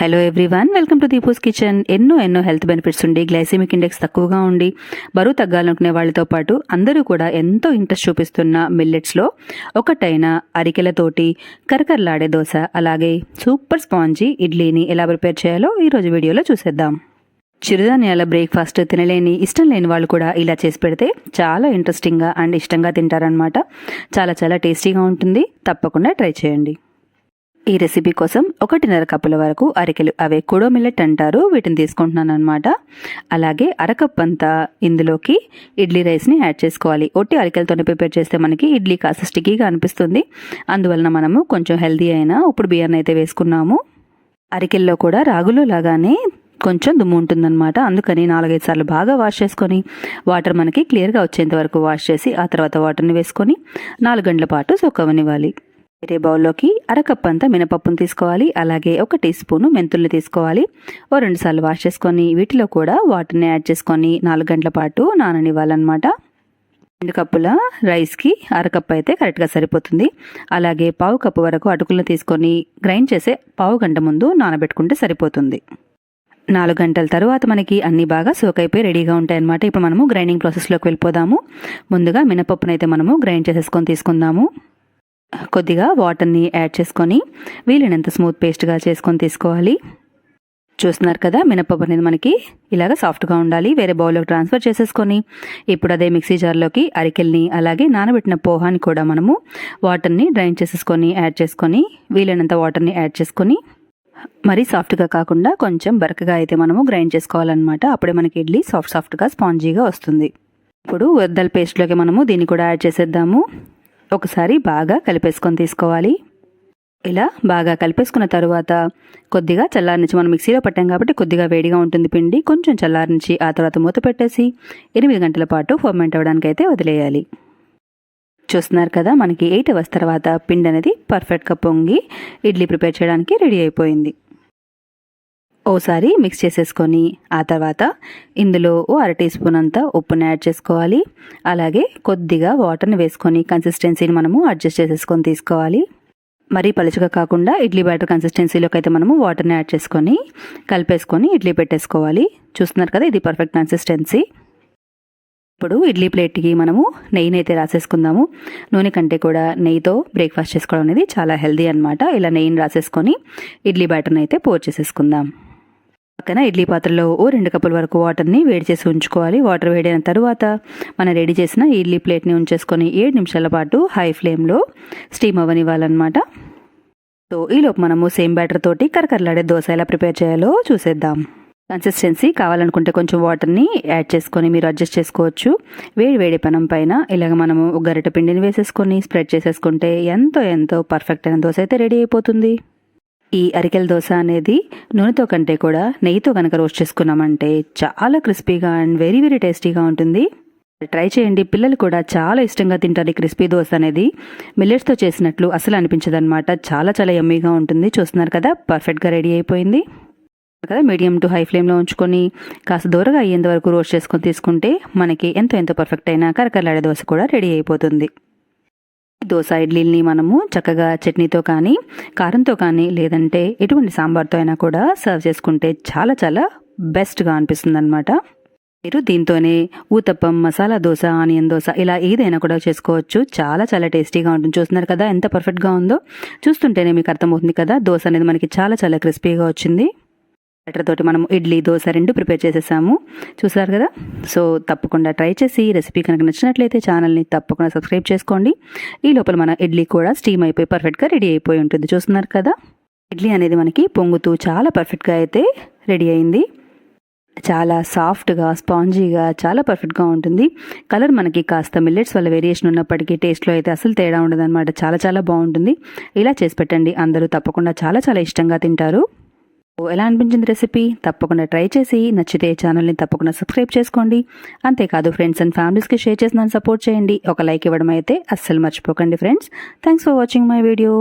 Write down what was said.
Hello everyone welcome to Deepu's kitchen ఎన్నో ఎన్నో health benefits ఉండి గ్లైసెమిక్ ఇండెక్స్ తక్కువగా ఉండి బరువు తగ్గాలనుకునే వాళ్ళతో పాటు అందరూ కూడా ఎంతో ఇంట్రెస్ట్ చూపిస్తున్న మిల్లెట్స్లో ఒకటైన అరికెలతోటి కరకరలాడే దోశ అలాగే సూపర్ స్పాంజీ ఇడ్లీని ఎలా ప్రిపేర్ చేయాలో ఈరోజు వీడియోలో చూసేద్దాం. చిరుధాన్యాల బ్రేక్ఫాస్ట్ తినలేని ఇష్టం లేని వాళ్ళు కూడా ఇలా చేసి పెడితే చాలా ఇంట్రెస్టింగ్గా అండ్ ఇష్టంగా తింటారనమాట చాలా చాలా టేస్టీగా ఉంటుంది తప్పకుండా ట్రై చేయండి. ఈ రెసిపీ కోసం ఒకటిన్నర కప్పుల వరకు అరికెలు అవే కుడో మిల్లెట్ అంటారు వీటిని తీసుకుంటున్నాను అనమాట అలాగే అరకప్ అంతా ఇందులోకి ఇడ్లీ రైస్ని యాడ్ చేసుకోవాలి. ఒట్టి అరికెలతోనే ప్రిపేర్ చేస్తే మనకి ఇడ్లీ కాస్త స్టిక్కీగా అనిపిస్తుంది. అందువలన మనము కొంచెం హెల్దీ అయినా ఉప్పుడు బియ్యాన్ని అయితే వేసుకున్నాము. అరికెల్లో కూడా రాగులు లాగానే కొంచెం దుమ్ము ఉంటుందన్నమాట. అందుకని నాలుగైదు సార్లు బాగా వాష్ చేసుకొని వాటర్ మనకి క్లియర్గా వచ్చేంత వరకు వాష్ చేసి ఆ తర్వాత వాటర్ని వేసుకొని నాలుగు గంటల పాటు సొక్కవనివ్వాలి వేరే బౌల్లోకి అరకప్ అంతా మినపప్పును తీసుకోవాలి. అలాగే ఒక టీ స్పూను మెంతుల్ని తీసుకోవాలి. ఓ రెండు సార్లు వాష్ చేసుకొని వీటిలో కూడా వాటర్ని యాడ్ చేసుకొని నాలుగు గంటల పాటు నాననివ్వాలన్నమాట. రెండు కప్పుల రైస్కి అరకప్పు అయితే కరెక్ట్గా సరిపోతుంది. అలాగే పావు కప్పు వరకు అటుకులను తీసుకొని గ్రైండ్ చేసే పావు గంట ముందు నానబెట్టుకుంటే సరిపోతుంది. నాలుగు గంటల తర్వాత మనకి అన్ని బాగా సోక్ అయిపోయి రెడీగా ఉంటాయి అన్నమాట ఇప్పుడు మనము గ్రైండింగ్ ప్రాసెస్లోకి వెళ్ళిపోదాము. ముందుగా మినపప్పునైతే మనము గ్రైండ్ చేసేసుకొని తీసుకుందాము. కొద్దిగా వాటర్ని యాడ్ చేసుకొని వీలైనంత స్మూత్ పేస్ట్గా చేసుకొని తీసుకోవాలి. చూస్తున్నారు కదా మినపప్పు అనేది మనకి ఇలాగ సాఫ్ట్గా ఉండాలి. వేరే బౌల్లోకి ట్రాన్స్ఫర్ చేసేసుకొని ఇప్పుడు అదే మిక్సీ జార్లోకి అరికెల్ని అలాగే నానబెట్టిన పోహాని కూడా మనము వాటర్ని డ్రైన్ చేసేసుకొని యాడ్ చేసుకొని వీలైనంత వాటర్ని యాడ్ చేసుకొని మరీ సాఫ్ట్గా కాకుండా కొంచెం బరకగా అయితే మనము గ్రైండ్ చేసుకోవాలన్నమాట. అప్పుడే మనకి ఇడ్లీ సాఫ్ట్ సాఫ్ట్గా స్పాంజీగా వస్తుంది. ఇప్పుడు వద్దల పేస్ట్లోకి మనము దీన్ని కూడా యాడ్ చేసేద్దాము. ఒకసారి బాగా కలిపేసుకొని తీసుకోవాలి. ఇలా బాగా కలిపేసుకున్న తర్వాత కొద్దిగా చల్లారించి మనం మిక్సీలో పట్టాం కాబట్టి కొద్దిగా వేడిగా ఉంటుంది పిండి. కొంచెం చల్లారించి ఆ తర్వాత మూత పెట్టేసి ఎనిమిది గంటల పాటు ఫర్మెంట్ అవ్వడానికి అయితే వదిలేయాలి. చూస్తున్నారు కదా మనకి ఎయిట్ అవర్స్ తర్వాత పిండి అనేది పర్ఫెక్ట్గా పొంగి ఇడ్లీ ప్రిపేర్ చేయడానికి రెడీ అయిపోయింది. ఓసారి మిక్స్ చేసేసుకొని ఆ తర్వాత ఇందులో ఓ అర టీ స్పూన్ అంతా ఉప్పుని యాడ్ చేసుకోవాలి. అలాగే కొద్దిగా వాటర్ని వేసుకొని కన్సిస్టెన్సీని మనము అడ్జస్ట్ చేసేసుకొని తీసుకోవాలి. మరీ పలుచగా కాకుండా ఇడ్లీ బ్యాటర్ కన్సిస్టెన్సీలోకి అయితే మనము వాటర్ని యాడ్ చేసుకొని కలిపేసుకొని ఇడ్లీ పెట్టేసుకోవాలి. చూస్తున్నారు కదా ఇది పర్ఫెక్ట్ కన్సిస్టెన్సీ ఇప్పుడు ఇడ్లీ ప్లేట్కి మనము నెయ్యిని అయితే రాసేసుకుందాము. నూనె కంటే కూడా నెయ్యితో బ్రేక్ఫాస్ట్ చేసుకోవడం అనేది చాలా హెల్దీ అనమాట ఇలా నెయ్యిని రాసేసుకొని ఇడ్లీ బ్యాటర్ని అయితే పోర్ చేసేసుకుందాం. పక్కన ఇడ్లీ పాత్రలో ఓ రెండు కప్పుల వరకు వాటర్ని వేడి చేసి ఉంచుకోవాలి. వాటర్ వేడైన తర్వాత మనం రెడీ చేసిన ఇడ్లీ ప్లేట్ని ఉంచేసుకొని ఏడు నిమిషాల పాటు హై ఫ్లేమ్లో స్టీమ్ అవ్వనివ్వాలన్నమాట సో ఈలోపు మనము సేమ్ బ్యాటర్ తోటి కరకరలాడే దోశ ఎలా ప్రిపేర్ చేయాలో చూసేద్దాం. కన్సిస్టెన్సీ కావాలనుకుంటే కొంచెం వాటర్ని యాడ్ చేసుకొని మీరు అడ్జస్ట్ చేసుకోవచ్చు. వేడి వేడి పనం పైన ఇలాగ మనము గరిట పిండిని వేసేసుకొని స్ప్రెడ్ చేసేసుకుంటే ఎంతో ఎంతో పర్ఫెక్ట్ అయిన దోశ అయితే రెడీ అయిపోతుంది. ఈ అరికెల దోశ అనేది నూనెతో కంటే కూడా నెయ్యితో కనుక రోస్ట్ చేసుకున్నామంటే చాలా క్రిస్పీగా అండ్ వెరీ వెరీ టేస్టీగా ఉంటుంది. ట్రై చేయండి. పిల్లలు కూడా చాలా ఇష్టంగా తింటారు ఈ క్రిస్పీ దోశ అనేది. మిల్లెట్స్తో చేసినట్లు అసలు అనిపించదనమాట చాలా చాలా ఎమ్మీగా ఉంటుంది. చూస్తున్నారు కదా పర్ఫెక్ట్గా రెడీ అయిపోయింది. కదా మీడియం టు హై ఫ్లేమ్లో ఉంచుకొని కాస్త దూరగా అయ్యేంత వరకు రోస్ట్ చేసుకొని తీసుకుంటే మనకి ఎంతో ఎంతో పర్ఫెక్ట్ అయిన కరకరలాడే దోశ కూడా రెడీ అయిపోతుంది. దోశ ఇడ్లీని మనము చక్కగా చట్నీతో కానీ కారంతో కానీ లేదంటే ఎటువంటి సాంబార్తో అయినా కూడా సర్వ్ చేసుకుంటే చాలా చాలా బెస్ట్గా అనిపిస్తుంది అనమాట మీరు దీంతోనే ఊతప్పం మసాలా దోశ ఆనియన్ దోశ ఇలా ఏదైనా కూడా చేసుకోవచ్చు. చాలా చాలా టేస్టీగా ఉంటుంది. చూస్తున్నారు కదా ఎంత పర్ఫెక్ట్గా ఉందో? చూస్తుంటేనే మీకు అర్థమవుతుంది కదా దోశ అనేది మనకి చాలా చాలా క్రిస్పీగా వచ్చింది. బెటర్ తోటి మనం ఇడ్లీ దోశ రెండు ప్రిపేర్ చేసేసాము. చూసారు కదా? సో తప్పకుండా ట్రై చేసి రెసిపీ కనుక నచ్చినట్లయితే ఛానల్ని తప్పకుండా సబ్స్క్రైబ్ చేసుకోండి. ఈ లోపల మన ఇడ్లీ కూడా స్టీమ్ అయిపోయి పర్ఫెక్ట్గా రెడీ అయిపోయి ఉంటుంది. చూస్తున్నారు కదా? ఇడ్లీ అనేది మనకి పొంగుతూ చాలా పర్ఫెక్ట్గా అయితే రెడీ అయింది. చాలా సాఫ్ట్గా స్పాంజీగా చాలా పర్ఫెక్ట్గా ఉంటుంది. కలర్ మనకి కాస్త మిల్లెట్స్ వల్ల వేరియేషన్ ఉన్నప్పటికీ టేస్ట్లో అయితే అసలు తేడా ఉండదన్నమాట. చాలా చాలా బాగుంటుంది. ఇలా చేసి పెట్టండి. అందరూ తప్పకుండా చాలా చాలా ఇష్టంగా తింటారు. ఎలా అనిపించింది రెసిపీ? తప్పకుండా ట్రై చేసి నచ్చితే ఛానల్ని తప్పకుండా సబ్స్క్రైబ్ చేసుకోండి. అంతేకాదు ఫ్రెండ్స్ అండ్ ఫ్యామిలీస్కి షేర్ చేసి నన్ను సపోర్ట్ చేయండి. ఒక లైక్ ఇవ్వడం అయితే అస్సలు మర్చిపోకండి friends. Thanks for watching my video.